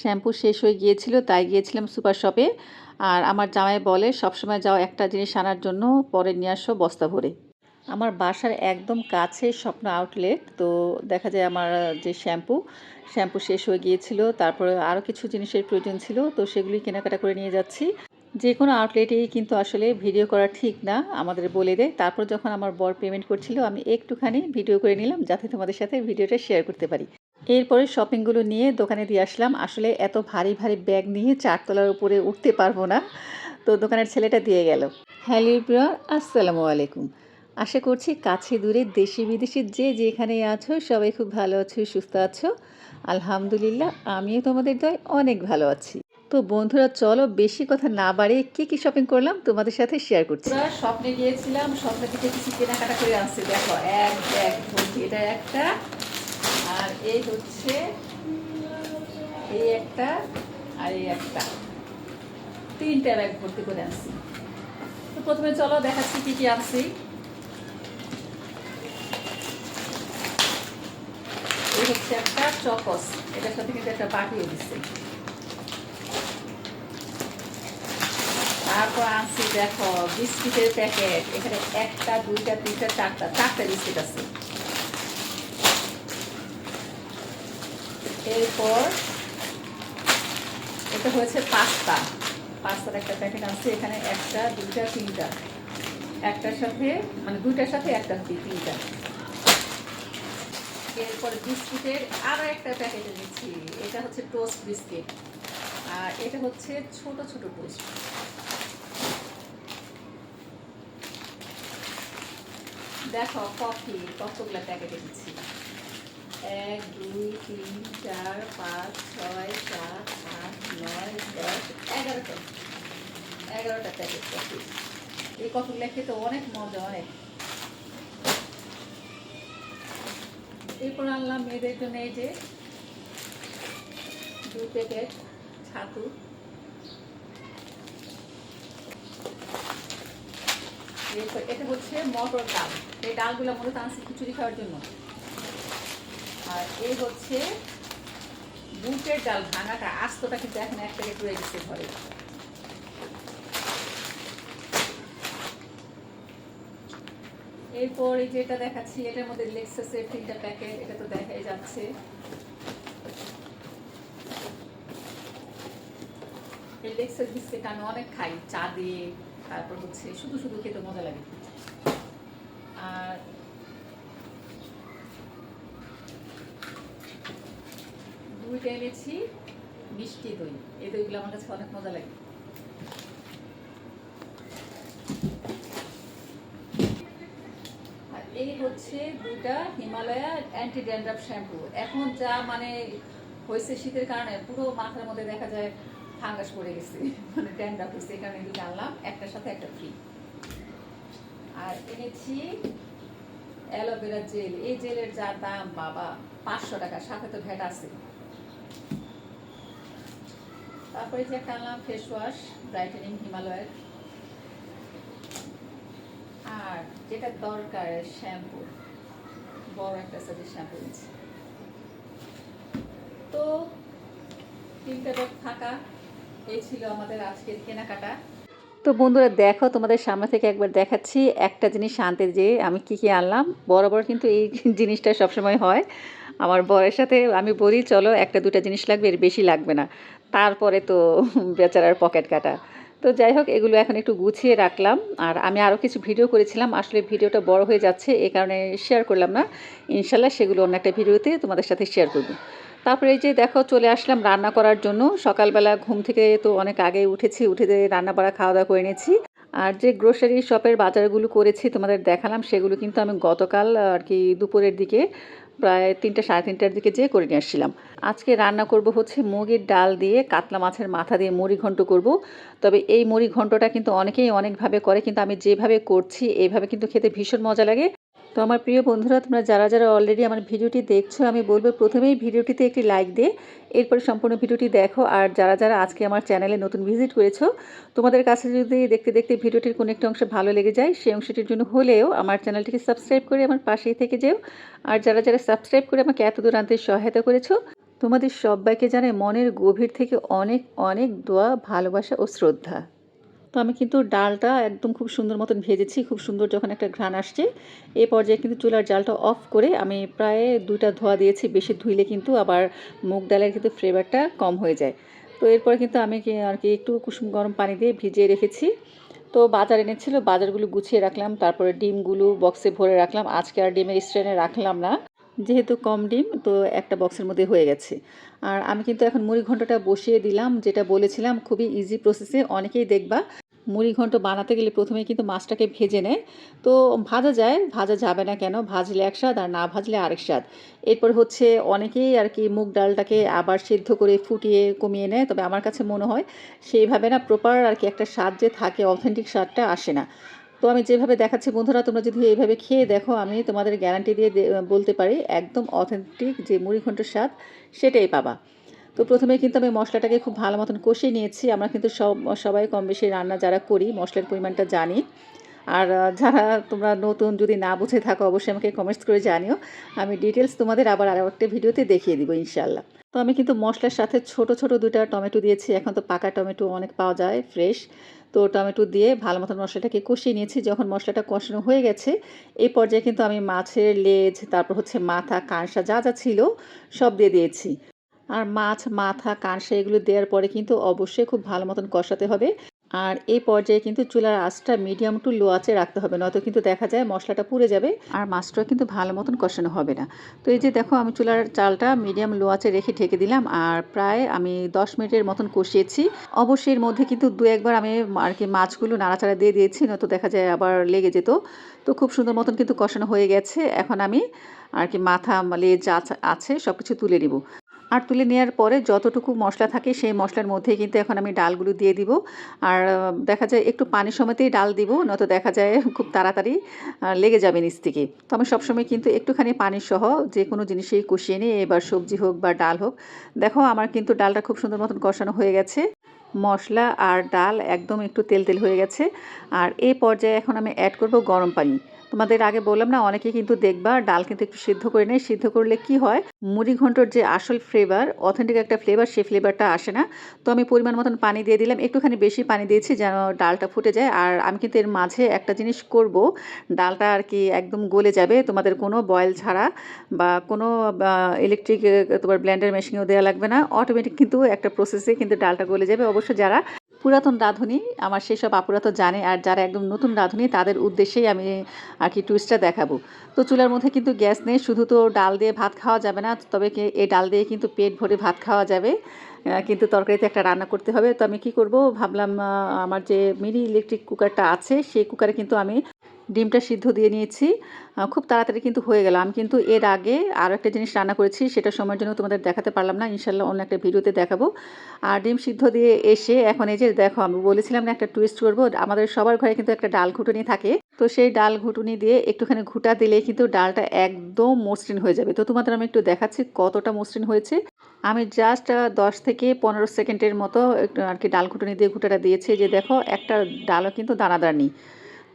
Shampoo শেষ হয়ে গিয়েছিল, তাই গিয়েছিলাম সুপার শপে। আর আমার জামাই বলে, সবসময় যাও একটা জিনিস আনার জন্য, পরে নিয়ে আসো বস্তা ভরে। আমার বাসার একদম কাছে স্বপ্ন আউটলেট, তো দেখা যায় আমার যে শ্যাম্পু শ্যাম্পু শেষ হয়ে গিয়েছিল, তারপরে আরও কিছু জিনিসের প্রয়োজন ছিল, তো সেগুলি কেনাকাটা করে নিয়ে যাচ্ছি। যে কোনো আউটলেটেই কিন্তু আসলে ভিডিও করা ঠিক না, আমাদের বলে দেয়। তারপর যখন আমার বর পেমেন্ট করছিল, আমি একটুখানি ভিডিও করে নিলাম, যাতে তোমাদের সাথে ভিডিওটা শেয়ার করতে পারি। এরপরে শপিংগুলো নিয়ে দোকানে দিয়ে আসলাম। আসলে এত ভারী ভারী ব্যাগ নিয়ে চারতলার উপরে উঠতে পারব না। তো দোকানের ছেলেটা দিয়ে গেল। হ্যালো প্রিয়র আসসালামু আলাইকুম। আশা করছি কাছে দূরে দেশি বিদেশি যে যেখানে আছো, সবাই খুব ভালো আছো, সুস্থ আছো। আলহামদুলিল্লাহ, আমিও তোমাদের দয় অনেক ভালো আছি। তো বন্ধুরা, চলো বেশি কথা না বাড়িয়ে কী কী শপিং করলাম তোমাদের সাথে শেয়ার করছি। স্বপ্নে গিয়েছিলাম স্বপ্নে থেকে কিছু কেনাকাটা করে আসছি দেখো, এক ব্যাগ এটা একটা আর এই হচ্ছে এই একটা আর এই একটা। তিনটা ব্যাগ ভর্তি করে আনছি। তো প্রথমে চলো দেখাচ্ছি কি কি আনছি। এই হচ্ছে একটা চকস। এটার সাথে কিন্তু একটা বাটিও দিচ্ছে। তারপর আনছি দেখো বিস্কিটের প্যাকেট। এখানে একটা, দুইটা, তিনটা, চারটা চারটা বিস্কিট আছে। এরপর এটা হয়েছে পাস্তা। পাস্তার একটা প্যাকেট আছে, এখানে একটা, দুইটা, তিনটা। একটার সাথে মানে দুইটার সাথে একটা তিনটা। এরপরে বিস্কিটের আরও একটা প্যাকেটে দিচ্ছি। এটা হচ্ছে টোস্ট বিস্কিট আর এটা হচ্ছে ছোট ছোট টোস্ট দেখো, কফি, কতগুলো প্যাকেটে দিচ্ছি। এক, দুই, তিন, চার, পাঁচ, ছয়, সাত, আট, নয়, দশ, এগারোটা। এগারোটা প্যাকেট কফি এই কফিগুলো খেতে অনেক মজা, অনেক। এরপর আনলাম মেয়েদের জন্য এই যে দু প্যাকেট ছাতু। এরপর এটা হচ্ছে মটর ডাল। এই ডালগুলো মূলত আনছি খিচুড়ি খাওয়ার জন্য। আর এই হচ্ছে বুটের ডাল, ভাঙাটা, আস্তটা কিন্তু এখন এক প্যাকেট রয়ে গেছে ঘরে। এরপর এই যেটা দেখাচ্ছি, এটার মধ্যে লেক্সাসের তিনটা প্যাকেট এটা তো দেখাই যাচ্ছে। এই লেক্সাস বিস্কিট আমি অনেক খাই, চা দিয়ে, তারপর হচ্ছে শুধু শুধু খেতে মজা লাগে। আর দুইটা এনেছি, মিষ্টি দই। এই দইগুলো আমার কাছে অনেক মজা লাগে। আর এই হচ্ছে দুইটা হিমালয়া অ্যান্টি ড্যান্ড্রাফ শ্যাম্পু। এখন যা মানে হয়েছে শীতের কারণে, পুরো মাথার মধ্যে দেখা যায় ফাঙ্গাস পড়ে গেছে। মানে ড্যান্ড্রাফ হয়েছে, এই কারণে দুটো আনলাম। একটার সাথে একটা ফ্রি আর এনেছি অ্যালোভেরা জেল। এই জেলের যা দাম, বাবা, পাঁচশো টাকা, সাথে তো ভ্যাট আছে। তারপরে যে একটা আনলাম ফেস ওয়াশ ব্রাইটেনিং হিমালয়ের আর যেটা দরকার শ্যাম্পু বড় একটা সাইজের শ্যাম্পু তো, তিনটা ব্যাগ থাকা এই ছিল আমাদের আজকের কেনাকাটা। তো বন্ধুরা, দেখো, তোমাদের সামনে থেকে একবার দেখাচ্ছি একটা জিনিস আনতে যে আমি কি কি আনলাম। বরাবর কিন্তু এই জিনিসটা সবসময় হয়। আমার বরের সাথে আমি বলি, চলো, একটা দুটা জিনিস লাগবে, এর বেশি লাগবে না। তারপরে তো বেচারার পকেট কাটা। তো যাই হোক, এগুলো এখন একটু গুছিয়ে রাখলাম। আর আমি আরও কিছু ভিডিও করেছিলাম। আসলে ভিডিওটা বড় হয়ে যাচ্ছে এই কারণে শেয়ার করলাম না। ইনশাল্লাহ সেগুলো অন্য একটা ভিডিওতে তোমাদের সাথে শেয়ার করব। তারপরে এই যে দেখো, চলে আসলাম রান্না করার জন্য। সকালবেলা ঘুম থেকে তো অনেক আগে উঠেছি, উঠে রান্না বাড়া খাওয়া দাওয়া করে নিয়েছি। আর যে গ্রোসারি শপের বাজারগুলো করেছি তোমাদের দেখালাম, সেগুলো কিন্তু আমি গতকাল, আর কি, দুপুরের দিকে প্রায় তিনটা, সাড়ে তিনটার দিকে যেয়ে করে নিয়ে আসছিলাম। আজকে রান্না করব হচ্ছে মুগের ডাল দিয়ে কাতলা মাছের মাথা দিয়ে মুড়ি ঘন্ট করব। তবে এই মুড়ি ঘন্টটা কিন্তু অনেকেই অনেকভাবে করে, কিন্তু আমি যেভাবে করছি এইভাবে কিন্তু খেতে ভীষণ মজা লাগে। তো আমার প্রিয় বন্ধুরা, তোমরা যারা যারা অলরেডি আমার ভিডিওটি দেখছ, আমি বলব প্রথমেই ভিডিওটিতে একটি লাইক দিয়ে এরপরে সম্পূর্ণ ভিডিওটি দেখো। আর যারা যারা আজকে আমার চ্যানেলে নতুন ভিজিট করেছ, তোমাদের কাছে যদি দেখতে দেখতে ভিডিওটির কোনো একটা অংশ ভালো লেগে যায়, সেই অংশটির জন্য হলেও আমার চ্যানেলটিকে সাবস্ক্রাইব করে আমার পাশেই থেকে যেও। আর যারা যারা সাবস্ক্রাইব করে আমাকে এত দূর আনতে সহায়তা করেছ, তোমাদের সবাইকে জানাই মনের গভীর থেকে অনেক অনেক দোয়া, ভালোবাসা ও শ্রদ্ধা। তো আমি কিন্তু ডালটা একদম খুব সুন্দর মতন ভেজেছি, খুব সুন্দর যখন একটা ঘ্রাণ আসছে। এই পর্যায়ে কিন্তু চুলার জালটা অফ করে আমি প্রায় দুইটা ধোয়া দিয়েছি, বেশি ধুইলে কিন্তু আবার মুগ ডালের কিন্তু ফ্লেভারটা কম হয়ে যায়। তো এরপরে কিন্তু আমি আর কি একটু কুসুম গরম পানি দিয়ে ভিজিয়ে রেখেছি। তো বাজার এনেছিল, বাজারগুলো গুছিয়ে রাখলাম, তারপরে ডিমগুলো বক্সে ভরে রাখলাম। আজকে আর ডিমের স্ট্রেনে রাখলাম না। যেহেতু কম ডিম, তো একটা বক্সের মধ্যে হয়ে গেছে। আর আমি কিন্তু এখন মুড়ি ঘন্টটা বসিয়ে দিলাম, যেটা বলেছিলাম, খুবই ইজি প্রসেসে অনেকেই দেখবা, মুড়ি ঘন্ট বানাতে গেলে প্রথমে কিন্তু মাছটাকে ভেজে নেয়। তো ভাজা যায়, ভাজা যাবে না কেন? ভাজলে এক স্বাদ আর না ভাজলে আরেক স্বাদ। এরপর হচ্ছে অনেকেই আর কি মুগ ডালটাকে আবার সিদ্ধ করে ফুটিয়ে কমিয়ে নেয়, তবে আমার কাছে মনে হয় সেইভাবে না প্রপার আর কি একটা স্বাদ যে থাকে অথেন্টিক স্বাদটা আসে না। তো আমি যেভাবে দেখাচ্ছি, বন্ধুরা, তোমরা যদি এইভাবে খেয়ে দেখো, আমি তোমাদের গ্যারান্টি দিয়ে বলতে পারি, একদম অথেন্টিক যে মুড়ি স্বাদ, সেটাই পাবা। তো প্রথমে কিন্তু আমি মশলাটাকে খুব ভালো মতন কষিয়ে নিয়েছি। আমরা কিন্তু সব, সবাই কম বেশি রান্না যারা করি, মশলার পরিমাণটা জানি। আর যারা তোমরা নতুন যদি না বুঝে থাকো, অবশ্যই আমাকে কমেন্টস করে জানিও। আমি ডিটেলস তোমাদের আবার আরও একটা ভিডিওতে দেখিয়ে দিব ইনশাল্লাহ তো আমি কিন্তু মশলার সাথে ছোট ছোট দুটা টমেটো দিয়েছি। এখন তো পাকা টমেটো অনেক পাওয়া যায় ফ্রেশ তো টমেটো দিয়ে ভালো মতন মশলাটাকে কষিয়ে নিয়েছি। যখন মশলাটা কষানো হয়ে গেছে, এই পর্যায়ে কিন্তু আমি মাছের লেজ, তারপর হচ্ছে মাথা কাঁসা যা যা ছিল, সব দিয়ে দিয়েছি। আর মাছ, মাথা কাঁসা এগুলো দেওয়ার পরে কিন্তু অবশ্যই খুব ভালো মতন কষাতে হবে। আর এই পর্যায়ে কিন্তু চুলার আঁচটা মিডিয়াম টু লো আঁচে রাখতে হবে, নয়তো কিন্তু দেখা যায় মশলাটা পুড়ে যাবে আর মাছটা কিন্তু ভালো মতন কষানো হবে না। তো এই যে দেখো, আমি চুলার চালটা মিডিয়াম লো আঁচে রেখে ঢেকে দিলাম আর প্রায় আমি দশ মিনিটের মতন কষিয়েছি। অবশ্যই এর মধ্যে কিন্তু দু একবার আমি আর কি মাছগুলো নাড়াচাড়া দিয়ে দিয়েছি, নয়তো দেখা যায় আবার লেগে যেত। তো খুব সুন্দর মতন কিন্তু কষানো হয়ে গেছে। এখন আমি আর কি মাথা লেজ যা আছে সব কিছু তুলে নিব। আর তুলে নেওয়ার পরে যতটুকু মশলা থাকে সেই মশলার মধ্যেই কিন্তু এখন আমি ডালগুলো দিয়ে দিব। আর দেখা যায় একটু পানি সমেতেই ডাল দিব, নয়তো দেখা যায় খুব তাড়াতাড়ি লেগে যাবে নিচ থেকে। তো আমি সবসময় কিন্তু একটুখানি পানি সহ যে কোনো জিনিসেই কষিয়ে নিই, এবার সবজি হোক বা ডাল হোক। দেখো আমার কিন্তু ডালটা খুব সুন্দর মতন কষানো হয়ে গেছে। মশলা আর ডাল একদম একটু তেল তেল হয়ে গেছে। আর এই পর্যায়ে এখন আমি অ্যাড করব গরম পানি। তোমাদের আগে বললাম না অনেকে কিন্তু দেখবা ডাল কিন্তু একটু সিদ্ধ করে নেয়। সিদ্ধ করলে কি হয়, মুড়ি ঘন্টর যে আসল ফ্লেভার অথেন্টিক একটা ফ্লেভার সেই ফ্লেভারটা আসে না। তো আমি পরিমাণ মতন পানি দিয়ে দিলাম, একটুখানি বেশি পানি দিয়েছি যেন ডালটা ফুটে যায়। আর আমি কিন্তু এর মাঝে একটা জিনিস করব, ডালটা আর কি একদম গলে যাবে। তোমাদের কোনো বয়েল ছাড়া বা কোনো ইলেকট্রিক তোমার ব্লেন্ডার মেশিনেও দেওয়া লাগবে না। অটোমেটিক কিন্তু একটা প্রসেসে কিন্তু ডালটা গলে যাবে। অবশ্য যারা পুরাতন রাঁধুনি, আমার সেসব আপুরা তো জানে আর যারা একদম নতুন রাঁধুনি তাদের উদ্দেশ্যেই আমি আর কি টুইস্টটা দেখাবো। তো চুলার মধ্যে কিন্তু গ্যাস নেই, শুধু তো ডাল দিয়ে ভাত খাওয়া যাবে না, তবে এই ডাল দিয়ে কিন্তু পেট ভরে ভাত খাওয়া যাবে কিন্তু তরকারিতে একটা রান্না করতে হবে। তো আমি কি করব? ভাবলাম আমার যে মিনি ইলেকট্রিক কুকারটা আছে, সেই কুকারে কিন্তু আমি ডিমটা সিদ্ধ দিয়ে নিয়েছি। খুব তাড়াতাড়ি কিন্তু হয়ে গেল। আমি কিন্তু এর আগে আরও একটা জিনিস রান্না করেছি, সেটা সময়ের জন্য তোমাদের দেখাতে পারলাম না। ইনশাল্লাহ অন্য একটা ভিডিওতে দেখাবো। আর ডিম সিদ্ধ দিয়ে এসে এখন এই যে দেখো, আমি বলেছিলাম না একটা টুইস্ট করব, আমাদের সবার ঘরে কিন্তু একটা ডাল ঘুটুনি থাকে। তো সেই ডাল ঘুটুনি দিয়ে একটুখানি ঘুটা দিলে কিন্তু ডালটা একদম মসৃণ হয়ে যাবে। তো তোমাদের আমি একটু দেখাচ্ছি কতটা মসৃণ হয়েছে। আমি জাস্ট দশ থেকে পনেরো সেকেন্ডের মতো একটু আর কি ডাল ঘুটুনি দিয়ে ঘুটাটা দিয়েছি। যে দেখো, একটা ডালও কিন্তু দানাদার নেই।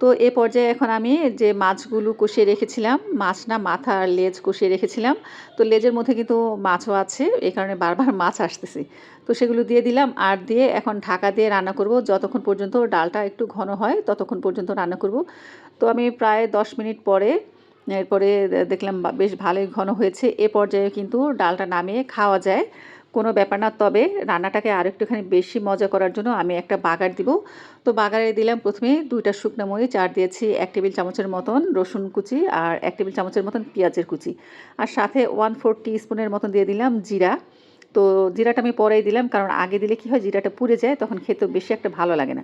তো এ পর্যায়ে এখন আমি যে মাছগুলো কষিয়ে রেখেছিলাম, মাছ না মাথা আর লেজ কষিয়ে রেখেছিলাম। তো লেজের মধ্যে কিন্তু মাছও আছে, এই কারণে বারবার মাছ আসতেছে। তো সেগুলো দিয়ে দিলাম আর দিয়ে এখন ঢাকা দিয়ে রান্না করব। যতক্ষণ পর্যন্ত ডালটা একটু ঘন হয়, ততক্ষণ পর্যন্ত রান্না করব। তো আমি প্রায় দশ মিনিট পরে, এরপরে দেখলাম বেশ ভালোই ঘন হয়েছে। এ পর্যায়ে কিন্তু ডালটা নামিয়ে খাওয়া যায়। কোনো ব্যাপার না। তবে রান্নাটাকে আর একটুখানি বেশি মজা করার জন্য আমি একটা বাগার দিব। তো বাগারে দিলাম প্রথমে দুইটা শুকনো মরিচ, আর দিয়েছি এক টেবিল চামচের মতন রসুন কুচি আর এক টেবিল চামচের মতন পেঁয়াজের কুচি। আর সাথে ওয়ান ফোর স্পুনের মতন দিয়ে দিলাম জিরা। তো জিরাটা আমি পরেই দিলাম, কারণ আগে দিলে কি হয়, জিরাটা পুড়ে যায়, তখন খেতে বেশি একটা ভালো লাগে না।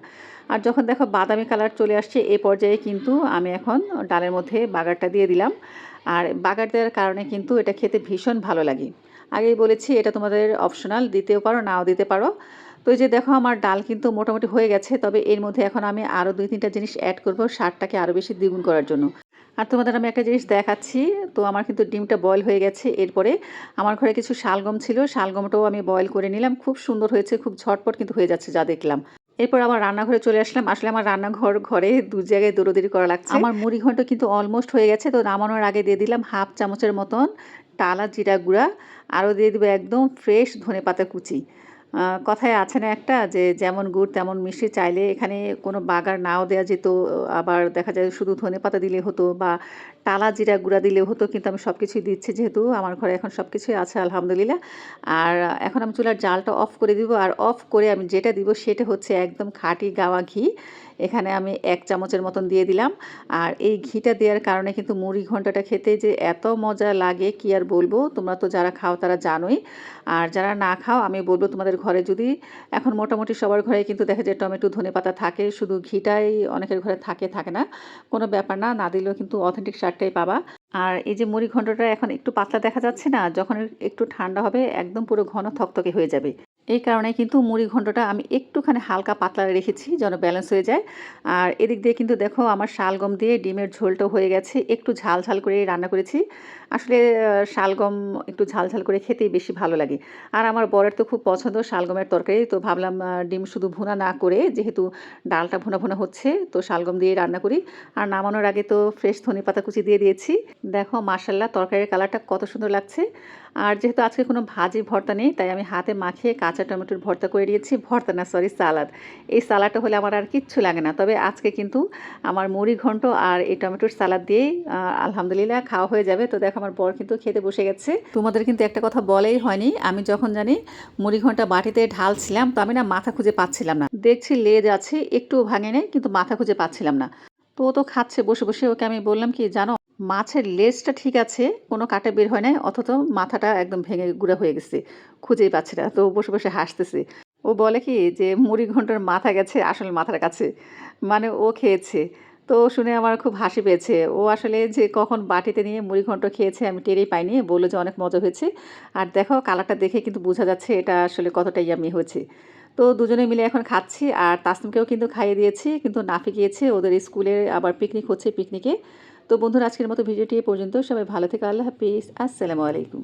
আর যখন দেখো বাদামি কালার চলে আসছে এই পর্যায়ে কিন্তু আমি এখন ডালের মধ্যে বাগারটা দিয়ে দিলাম। আর বাগার দেওয়ার কারণে কিন্তু এটা খেতে ভীষণ ভালো লাগে। আগেই বলেছি, এটা তোমাদের অপশনাল দিতেও পারো, নাও দিতে পারো। তো এই যে দেখো, আমার ডাল কিন্তু মোটামুটি হয়ে গেছে, তবে এর মধ্যে এখন আমি আরও দুই তিনটা জিনিস অ্যাড করব স্বাদটাকে আরও বেশি দ্বিগুণ করার জন্য। আর তোমাদের আমি একটা জিনিস দেখাচ্ছি, তো আমার কিন্তু ডিমটা বয়েল হয়ে গেছে, এরপরে আমার ঘরে কিছু শালগম ছিল, শালগমটাও আমি বয়েল করে নিলাম, খুব সুন্দর হয়েছে, খুব ঝটপট কিন্তু হয়ে যাচ্ছে, যা দেখলাম। এরপর আমার রান্নাঘরে চলে আসলাম, আসলে আমার রান্নাঘর ঘরে দু জায়গায় দৌড়োদৌড়ি করা লাগছে। আমার মুড়ি ঘন্ট কিন্তু অলমোস্ট হয়ে গেছে, তো নামানোর আগে দিয়ে দিলাম হাফ চামচের মতন টালা জিরা গুঁড়া, আরও দিয়ে দেবো একদম ফ্রেশ ধনে পাতা কুচি। কথায় আছে না একটা যে, যেমন গুড় তেমন মিষ্টি চাইলে এখানে কোনো বাগার নাও দেওয়া যেত, আবার দেখা যায় শুধু ধনে পাতা দিলে হতো বা টালা জিরা গুঁড়া দিলেও হতো, কিন্তু আমি সব কিছুই দিচ্ছি যেহেতু আমার ঘরে এখন সব কিছুই আছে, আলহামদুলিল্লাহ। আর এখন আমি চুলার জালটা অফ করে দিব, আর অফ করে আমি যেটা দিব সেটা হচ্ছে একদম খাঁটি গাওয়া ঘি। এখানে আমি এক চামচের মতন দিয়ে দিলাম। আর এই ঘিটা দেওয়ার কারণে কিন্তু মুড়ি ঘন্টটা খেতে যে এত মজা লাগে, কি আর বলব? তোমরা তো যারা খাও তারা জানোই। আর যারা না খাও, আমি বলব তোমাদের ঘরে যদি, এখন মোটামুটি সবার ঘরে কিন্তু দেখা যায় টমেটো ধনে পাতা থাকে, শুধু ঘিটাই অনেকের ঘরে থাকে থাকে না। কোনো ব্যাপার না না দিলেও কিন্তু অথেন্টিক স্বাদটাই পাবা। আর এই যে মুড়ি ঘন্টটা এখন একটু পাতলা দেখা যাচ্ছে না, যখন একটু ঠান্ডা হবে একদম পুরো ঘন থকথকে হয়ে যাবে। এই কারণে কিন্তু মুড়ি ঘন্টটা আমি একটুখানি হালকা পাতলা রেখেছি যেন ব্যালেন্স হয়ে যায়। আর এদিক দিয়ে কিন্তু দেখো আমার শালগম দিয়ে ডিমের ঝোলটা হয়ে গেছে, একটু ঝাল ঝাল করে রান্না করেছি। আসলে শালগম একটু ঝাল ঝাল করে খেতেই বেশি ভালো লাগে। আর আমার বরের তো খুব পছন্দ শালগমের তরকারি, তো ভাবলাম ডিম শুধু ভুনা না করে, যেহেতু ডালটা ভুনা ভুনা হচ্ছে, তো শালগম দিয়ে রান্না করি। আর নামানোর আগে তো ফ্রেশ ধনে পাতা কুচি দিয়ে দিয়েছি। দেখো মার্শাল্লাহ তরকারির কালারটা কত সুন্দর লাগছে। আর যেহেতু আজকে কোনো ভাজি ভর্তা নেই, তাই আমি হাতে মাখিয়ে কাঁচা টমেটোর ভর্তা করে দিয়েছি ভর্তা না, সরি, সালাদ। এই সালাডটা হলে আমার আর কিচ্ছু লাগে না। তবে আজকে কিন্তু আমার মুড়ি ঘন্ট আর এই টমেটোর সালাদ দিয়েই আলহামদুলিল্লাহ খাওয়া হয়ে যাবে। তো দেখো আমার বর কিন্তু খেতে বসে গেছে। তোমাদের কিন্তু একটা কথা বলেই হয়নি। আমি যখন জানি মুড়ি ঘণ্টা বাটিতে ঢালছিলাম, তো আমি না মাথা খুঁজে পাচ্ছিলাম না। দেখছি লেজ আছে, একটুও ভাঙে নেই, কিন্তু মাথা খুঁজে পাচ্ছিলাম না। তো ও তো খাচ্ছে, বসে বসে ওকে আমি বললাম কি, জানো, মাছের লেজটা ঠিক আছে, কোনো কাটা বের হয় নাই, অথচ মাথাটা একদম ভেঙে গুঁড়া হয়ে গেছে, খুঁজেই পাচ্ছে না। তো বসে বসে হাসতেছে। ও বলে কি, যে মুড়ি ঘণ্টার মাথা গেছে, আসলে মাথার কাছে। মানে ও খেয়েছে। তো শুনে আমার খুব হাসি পেয়েছে। ও আসলে যে কখন বাটিতে নিয়ে মুড়ি ঘন্ট খেয়েছে আমি টেরেই পাইনি, বলল যে অনেক মজা হয়েছে। আর দেখো, কালারটা দেখে কিন্তু বোঝা যাচ্ছে এটা আসলে কতটা ইয়ামি হয়েছে। তো দুজনে মিলে এখন খাচ্ছি আর তাসনিমকেও কিন্তু খাইয়ে দিয়েছি, কিন্তু নাফি গিয়েছে, ওদের স্কুলে আবার পিকনিক হচ্ছে পিকনিকে তো বন্ধুরা, আজকের মতো ভিডিওটি পর্যন্ত। সবাই ভালো থেকে, আল্লাহ হাফিজ। আসসালামু আলাইকুম।